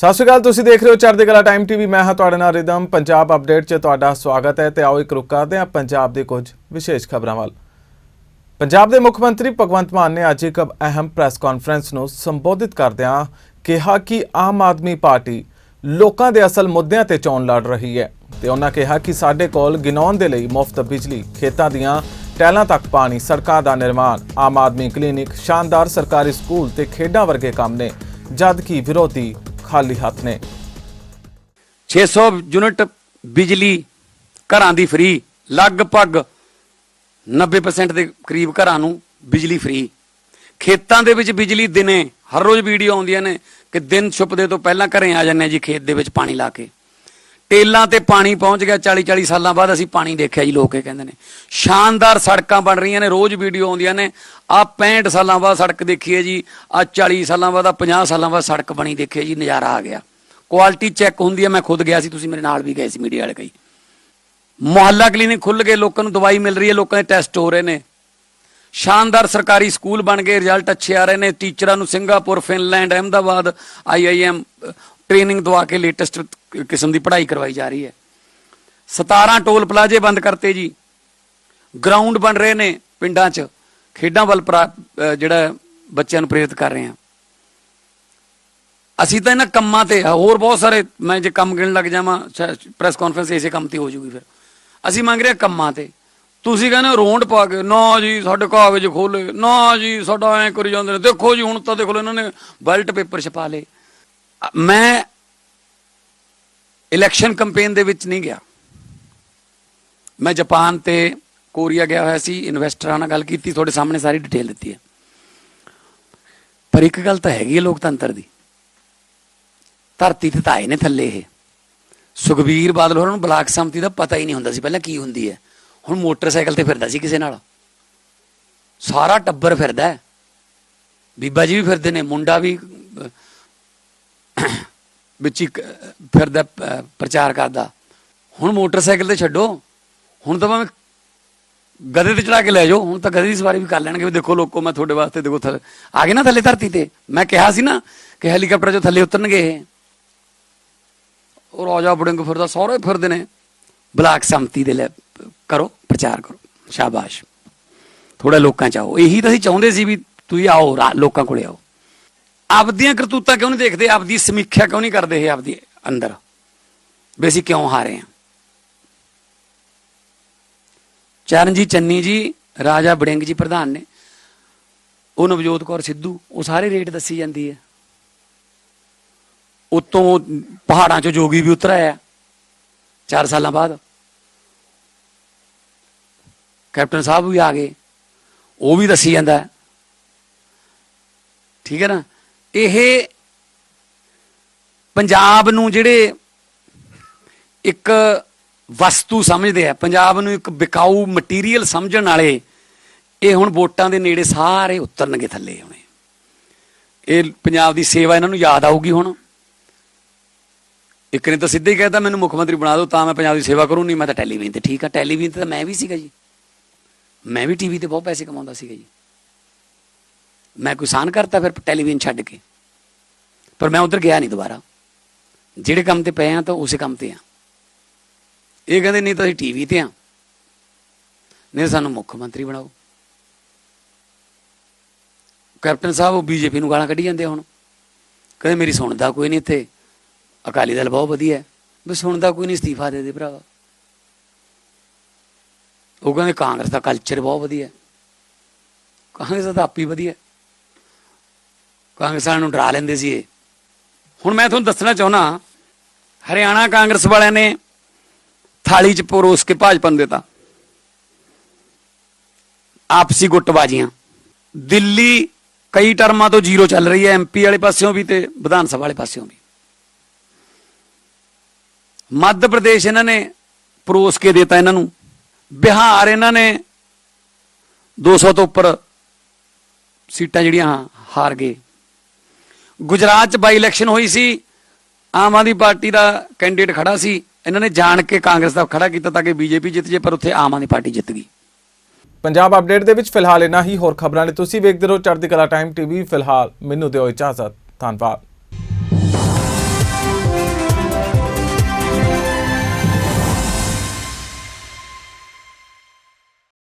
ਸਤਿ ਸ਼੍ਰੀ ਅਕਾਲ, ਤੁਸੀਂ ਦੇਖ ਰਹੇ ਹੋ ਚੜ੍ਹਦੀ ਕਲਾ ਟਾਈਮ ਟੀਵੀ। ਮੈਂ ਹਾਂ ਤੁਹਾਡੇ ਨਾਲ ਰਿਦਮ। ਪੰਜਾਬ ਅਪਡੇਟ 'ਚ ਤੁਹਾਡਾ ਸਵਾਗਤ ਹੈ ਤੇ ਆਓ ਇੱਕ ਰੁਕ ਕਰਦੇ ਹਾਂ ਪੰਜਾਬ ਦੇ ਕੁਝ ਵਿਸ਼ੇਸ਼ ਖਬਰਾਂ ਵੱਲ। ਪੰਜਾਬ ਦੇ ਮੁੱਖ ਮੰਤਰੀ ਭਗਵੰਤ ਮਾਨ ਨੇ ਅੱਜ ਇੱਕ ਅਹਿਮ ਪ੍ਰੈਸ ਕਾਨਫਰੰਸ ਨੂੰ ਸੰਬੋਧਿਤ ਕਰਦਿਆਂ ਕਿਹਾ ਕਿ ਆਮ ਆਦਮੀ ਪਾਰਟੀ ਲੋਕਾਂ ਦੇ ਅਸਲ ਮੁੱਦਿਆਂ ਤੇ ਚੋਣ ਲੜ ਰਹੀ ਹੈ ਤੇ ਉਹਨਾਂ ਕਿਹਾ ਕਿ ਸਾਡੇ ਕੋਲ ਗਿਣਾਉਣ ਦੇ ਲਈ ਮੁਫਤ ਬਿਜਲੀ, ਖੇਤਾਂ ਦੀਆਂ ਟੈਲਾਂ ਤੱਕ ਪਾਣੀ, ਸੜਕਾਂ ਦਾ ਨਿਰਮਾਣ, ਆਮ ਆਦਮੀ ਕਲੀਨਿਕ, ਸ਼ਾਨਦਾਰ ਸਰਕਾਰੀ ਸਕੂਲ ਤੇ ਖੇਡਾਂ ਵਰਗੇ ਕੰਮ ਨੇ। ਜਦ ਕਿ ਵਿਰੋਧੀ ਖਾਲੀ ਹੱਥ ਨੇ। 600 ਯੂਨਿਟ ਬਿਜਲੀ ਘਰਾਂ ਦੀ ਫ੍ਰੀ ਲਗਭਗ 90% ਦੇ ਕਰੀਬ ਘਰਾਂ ਨੂੰ ਬਿਜਲੀ ਫ੍ਰੀ ਖੇਤਾਂ ਦੇ ਵਿੱਚ ਬਿਜਲੀ ਦਿਨੇ ਹਰ ਰੋਜ਼ ਵੀਡੀਓ ਆਉਂਦੀਆਂ ਨੇ ਕਿ ਦਿਨ ਛੁਪਦੇ ਤੋਂ ਪਹਿਲਾਂ ਘਰੇ ਆ ਜਾਂਦੇ ਜੀ ਖੇਤ ਦੇ ਵਿੱਚ ਪਾਣੀ ਲਾ ਕੇ। ਟੇਲਾਂ ਤੇ ਪਾਣੀ ਪਹੁੰਚ ਗਿਆ 40 40 ਸਾਲਾਂ ਬਾਅਦ ਅਸੀਂ ਪਾਣੀ ਦੇਖਿਆ ਜੀ, ਲੋਕ ਇਹ ਕਹਿੰਦੇ ਨੇ। ਸ਼ਾਨਦਾਰ ਸੜਕਾਂ ਬਣ ਰਹੀਆਂ ਨੇ, ਰੋਜ਼ ਵੀਡੀਓ ਆਉਂਦੀਆਂ ਨੇ। ਆ 65 ਸਾਲਾਂ ਬਾਅਦ ਸੜਕ ਦੇਖੀ ਹੈ ਜੀ, ਆ 40 ਸਾਲਾਂ ਬਾਅਦ, ਆ 50 ਸਾਲਾਂ ਬਾਅਦ ਸੜਕ ਬਣੀ ਦੇਖੀ ਹੈ ਜੀ, ਨਜ਼ਾਰਾ ਆ ਗਿਆ। ਕੁਆਲਿਟੀ ਚੈੱਕ ਹੁੰਦੀ ਹੈ, ਮੈਂ ਖੁਦ ਗਿਆ ਸੀ, ਤੁਸੀਂ ਮੇਰੇ ਨਾਲ ਵੀ ਗਏ ਸੀ ਮੀਡੀਆ ਵਾਲੇ ਕਈ। ਮੁਹੱਲਾ ਕਲੀਨਿਕ ਖੁੱਲ ਗਏ, ਲੋਕਾਂ ਨੂੰ ਦਵਾਈ ਮਿਲ ਰਹੀ ਹੈ, ਲੋਕਾਂ ਦੇ ਟੈਸਟ ਹੋ ਰਹੇ ਨੇ। ਸ਼ਾਨਦਾਰ ਸਰਕਾਰੀ ਸਕੂਲ ਬਣ ਗਏ, ਰਿਜ਼ਲਟ ਅੱਛੇ ਆ ਰਹੇ ਨੇ, ਟੀਚਰਾਂ ਨੂੰ Singapore, Finland, Ahmedabad IIM training ਦਵਾ ਕੇ ਲੇਟੈਸਟ ਕਿਸਮ ਦੀ ਪੜ੍ਹਾਈ ਕਰਵਾਈ ਜਾ ਰਹੀ ਹੈ। 17 ਟੋਲ ਪਲਾਜ਼ੇ ਬੰਦ ਕਰਤੇ ਜੀ। ਗਰਾਊਂਡ ਬਣ ਰਹੇ ਨੇ ਪਿੰਡਾਂ 'ਚ। ਖੇਡਾਂ ਵੱਲ ਪ੍ਰਾ- ਜਿਹੜਾ ਬੱਚਿਆਂ ਨੂੰ ਪ੍ਰੇਰਿਤ ਕਰ ਰਹੇ ਹਾਂ। ਅਸੀਂ ਤਾਂ ਇਹਨਾਂ ਕੰਮਾਂ ਤੇ ਹੋਰ ਬਹੁਤ ਸਾਰੇ ਮੈਂ ਜੇ ਕੰਮ ਗਿਣਨ ਲੱਗ ਜਾਵਾਂ ਪ੍ਰੈਸ ਕਾਨਫਰੰਸ ਇਸੇ ਕੰਮ ਤੇ ਹੋ ਜੂਗੀ ਫਿਰ। ਅਸੀਂ ਮੰਗ ਰਹੇ ਹਾਂ ਕੰਮਾਂ ਤੇ। ਤੁਸੀਂ ਕਹਿੰਦੇ ਹੋ ਰੋਂਡ ਪਾ ਕੇ, ਨਾ ਜੀ, ਸਾਡੇ ਕਾਗਜ਼ ਖੋਲੇ ਨਾ ਜੀ, ਸਾਡਾ ਐ ਕਰੀ ਜਾਂਦੇ ਨੇ। ਦੇਖੋ ਜੀ, ਹੁਣ ਤਾਂ ਦੇਖ ਲਓ ਇਹਨਾਂ ਨੇ ਬੈਲਟ ਪੇਪਰ ਛਪਾ ਲਏ। ਮੈਂ ਇਲੈਕਸ਼ਨ ਕੈਂਪੇਨ ਦੇ ਵਿੱਚ ਨਹੀਂ ਗਿਆ। ਮੈਂ ਜਾਪਾਨ ਤੇ ਕੋਰੀਆ ਗਿਆ ਹੋਇਆ ਸੀ ਇਨਵੈਸਟਰਾਂ ਨਾਲ ਗੱਲ ਕੀਤੀ, ਤੁਹਾਡੇ ਸਾਹਮਣੇ ਸਾਰੀ ਡਿਟੇਲ ਦਿੱਤੀ ਹੈ। ਪਰ ਇੱਕ ਗੱਲ ਤਾਂ ਹੈਗੀ ਹੈ ਲੋਕਤੰਤਰ ਦੀ। ਧਰਤੀ ਤੇ ਤਾਂ ਆਏ ਨੇ ਥੱਲੇ ਇਹ। ਸੁਖਬੀਰ ਬਾਦਲ ਹੋਰਾਂ ਨੂੰ ਬਲਾਕ ਸੰਮਤੀ ਦਾ ਪਤਾ ਹੀ ਨਹੀਂ ਹੁੰਦਾ ਸੀ ਪਹਿਲਾਂ ਕੀ ਹੁੰਦੀ ਹੈ। ਹੁਣ ਮੋਟਰਸਾਈਕਲ ਤੇ ਫਿਰਦਾ ਸੀ ਕਿਸੇ ਨਾਲ। ਸਾਰਾ ਟੱਬਰ ਫਿਰਦਾ ਬੀਬਾ ਜੀ ਵੀ ਫਿਰਦੇ ਨੇ, ਮੁੰਡਾ ਵੀ ਵਿੱਚ ਹੀ ਫਿਰਦਾ ਪ੍ਰਚਾਰ ਕਰਦਾ। ਹੁਣ ਮੋਟਰਸਾਈਕਲ ਤੇ ਛੱਡੋ। ਹੁਣ ਤਾਂ ਮੈਂ ਗਧੇ ਤੇ ਚੜਾ ਕੇ ਲੈ ਜਾਓ। ਹੁਣ ਤਾਂ ਗਧੇ ਦੀ ਸਵਾਰੀ ਵੀ ਕਰ ਲੈਣਗੇ ਵੀ ਦੇਖੋ ਲੋਕੋ, ਮੈਂ ਤੁਹਾਡੇ ਵਾਸਤੇ ਦੇਖੋ ਥੱਲੇ ਆ ਗਏ ਨਾ ਥੱਲੇ ਧਰਤੀ ਤੇ? ਮੈਂ ਕਿਹਾ ਸੀ ਨਾ ਕਿ ਹੈਲੀਕਾਪਟਰ ਚੋਂ ਥੱਲੇ ਉਤਰਨਗੇ ਇਹ। ਉਹ ਰਾਜਾ ਬੜਿੰਗ ਫਿਰਦਾ, ਸਾਰੇ ਫਿਰਦੇ ਨੇ। ਬਲਾਕ ਸੰਮਤੀ ਦੇ ਲੈ ਕਰੋ, ਪ੍ਰਚਾਰ ਕਰੋ। ਸ਼ਾਬਾਸ਼। ਥੋੜਾ ਲੋਕਾਂ ਚ ਆਓ। ਇਹੀ ਤਾਂ ਅਸੀਂ ਚਾਹੁੰਦੇ ਸੀ ਵੀ ਤੁਸੀਂ ਆਓ, ਰਾ- ਲੋਕਾਂ ਕੋਲੇ ਆਓ। ਆਪਦੀਆਂ ਕਰਤੂਤਾਂ ਕਿਉਂ ਨਹੀਂ ਦੇਖਦੇ? ਆਪਦੀ ਸਮੀਖਿਆ ਕਿਉਂ ਨਹੀਂ ਕਰਦੇ ਇਹ ਆਪਦੀ ਅੰਦਰ? ਵੀ ਅਸੀਂ ਕਿਉਂ ਹਾਰੇ ਆ ਚਰਨਜੀਤ ਚੰਨੀ ਜੀ, ਰਾਜਾ ਬੜਿੰਗ ਜੀ ਪ੍ਰਧਾਨ ਨੇ। ਉਹ ਨਵਜੋਤ ਕੌਰ ਸਿੱਧੂ, ਉਹ ਸਾਰੇ ਰੇਟ ਦੱਸੀ ਜਾਂਦੀ ਹੈ। ਉਤੋਂ ਪਹਾੜਾਂ 'ਚੋਂ ਜੋਗੀ ਵੀ ਉਤਰ ਆਇਆ। 4 ਸਾਲਾਂ ਬਾਅਦ ਕੈਪਟਨ ਸਾਹਿਬ ਵੀ ਆ ਗਏ। ਉਹ ਵੀ ਦੱਸੀ ਜਾਂਦਾ। ਠੀਕ ਹੈ ਨਾ? ਇਹ ਪੰਜਾਬ ਨੂੰ ਜਿਹੜੇ ਇੱਕ ਵਸਤੂ ਸਮਝਦੇ ਆ, ਪੰਜਾਬ ਨੂੰ ਇੱਕ ਵਿਕਾਊ ਮਟੀਰੀਅਲ ਸਮਝਣ ਵਾਲੇ, ਇਹ ਹੁਣ ਵੋਟਾਂ ਦੇ ਨੇੜੇ ਸਾਰੇ ਉਤਰਨਗੇ ਥੱਲੇ ਹੁਣੇ। ਇਹ ਪੰਜਾਬ ਦੀ ਸੇਵਾ ਇਹਨਾਂ ਨੂੰ ਯਾਦ ਆਊਗੀ ਹੁਣ। ਇੱਕ ਨੇ ਤਾਂ ਸਿੱਧੇ ਹੀ ਕਹਿਤਾ ਮੈਨੂੰ ਮੁੱਖ ਮੰਤਰੀ ਬਣਾ ਦਿਓ, ਤਾਂ ਮੈਂ ਪੰਜਾਬ ਦੀ ਸੇਵਾ ਕਰੂੰ, ਨਹੀਂ ਮੈਂ ਤਾਂ ਟੈਲੀਵਿਜ਼ਨ ਤੇ ਠੀਕ ਆ। ਟੈਲੀਵਿਜ਼ਨ ਤੇ ਤਾਂ ਮੈਂ ਵੀ ਸੀਗਾ ਜੀ। ਮੈਂ ਵੀ ਟੀਵੀ ਤੇ ਬਹੁਤ ਪੈਸੇ ਕਮਾਉਂਦਾ ਸੀਗਾ ਜੀ। ਮੈਂ ਕੋਈ ਸਾਨ ਕਰਤਾ ਫਿਰ ਟੈਲੀਵਿਜ਼ਨ ਛੱਡ ਕੇ। ਪਰ ਮੈਂ ਉਧਰ ਗਿਆ ਨਹੀਂ ਦੁਬਾਰਾ। ਜਿਹੜੇ ਕੰਮ ਤੇ ਪਏ ਆ ਤਾਂ ਉਸੇ ਕੰਮ ਤੇ ਆ। ਇਹ ਕਹਿੰਦੇ, ਨਹੀਂ ਤਾਂ ਅਸੀਂ ਟੀਵੀ ਤੇ ਆ। ਨਹੀਂ ਸਾਨੂੰ ਮੁੱਖ ਮੰਤਰੀ ਬਣਾਓ। ਕੈਪਟਨ ਸਾਹਿਬ, ਉਹ ਬੀਜੇਪੀ ਨੂੰ ਗਾਲਾਂ ਕੱਢੀ ਜਾਂਦੇ ਹੁਣ। ਕਹਿੰਦੇ, ਮੇਰੀ ਸੁਣਦਾ ਕੋਈ ਨਹੀਂ ਇੱਥੇ। ਅਕਾਲੀ ਦਲ ਬਹੁਤ ਵਧੀਆ ਹੈ। ਸੁਣਦਾ ਕੋਈ ਨਹੀਂ, ਅਸਤੀਫਾ ਦੇ ਦੇ ਭਰਾਵਾ। ਉਹ ਕਹਿੰਦੇ, ਕਾਂਗਰਸ ਦਾ ਕਲਚਰ ਬਹੁਤ ਵਧੀਆ ਹੈ। ਕਾਂਗਰਸ ਦਾ ਤਾਂ ਆਪ ਹੀ ਵਧੀਆ ਕਾਂਗਰਸ ਵਾਲਿਆਂ ਨੂੰ ਡਰਾ ਲੈਂਦੇ ਸੀ ਇਹ। ਹੁਣ ਮੈਂ ਤੁਹਾਨੂੰ ਦੱਸਣਾ ਚਾਹੁੰਦਾ ਹਰਿਆਣਾ ਕਾਂਗਰਸ ਵਾਲਿਆਂ ਨੇ ਥਾਲੀ 'ਚ ਪਰੋਸ ਕੇ ਭਾਜਪਾ ਨੂੰ ਦਿੱਤਾ। ਆਪਸੀ ਗੁੱਟਬਾਜ਼ੀਆਂ। ਦਿੱਲੀ ਕਈ ਟਰਮਾਂ ਤੋਂ ਜ਼ੀਰੋ ਚੱਲ ਰਹੀ ਹੈ ਐਮਪੀ ਵਾਲੇ ਪਾਸਿਓਂ ਵੀ ਤੇ ਵਿਧਾਨ ਸਭਾ ਵਾਲੇ ਪਾਸਿਓਂ ਵੀ। ਮੱਧ ਪ੍ਰਦੇਸ਼ ਇਹਨਾਂ ਨੇ ਪਰੋਸ ਕੇ ਦਿੱਤਾ ਇਹਨਾਂ ਨੂੰ। ਬਿਹਾਰ ਇਹਨਾਂ ਨੇ 200 ਤੋਂ ਉੱਪਰ ਸੀਟਾਂ ਜਿਹੜੀਆਂ ਹਾਰ ਗਏ। ਗੁਜਰਾਤ 'ਚ ਬਾਈ ਇਲੈਕਸ਼ਨ ਹੋਈ ਸੀ, ਆਮ ਆਦਮੀ ਪਾਰਟੀ ਦਾ ਕੈਂਡੀਡੇਟ ਖੜਾ ਸੀ, ਇਹਨਾਂ ਨੇ ਜਾਣ ਕੇ ਕਾਂਗਰਸ ਦਾ ਖੜਾ ਕੀਤਾ ਤਾਂ ਕਿ ਬੀਜੇਪੀ ਜਿੱਤ ਜੇ, ਪਰ ਉੱਥੇ ਆਮ ਆਦਮੀ ਪਾਰਟੀ ਜਿੱਤ ਗਈ। ਪੰਜਾਬ ਅਪਡੇਟ ਦੇ ਵਿੱਚ ਫਿਲਹਾਲ ਇਨਾ ਹੀ, ਹੋਰ ਖਬਰਾਂ ਲਈ ਤੁਸੀਂ ਵੇਖਦੇ ਰਹੋ ਚੜ੍ਹਦੀ ਕਲਾ ਟਾਈਮ ਟੀਵੀ ਫਿਲਹਾਲ ਮੈਨੂੰ ਦਿਓ ਇਜਾਜ਼ਤ, ਧੰਨਵਾਦ।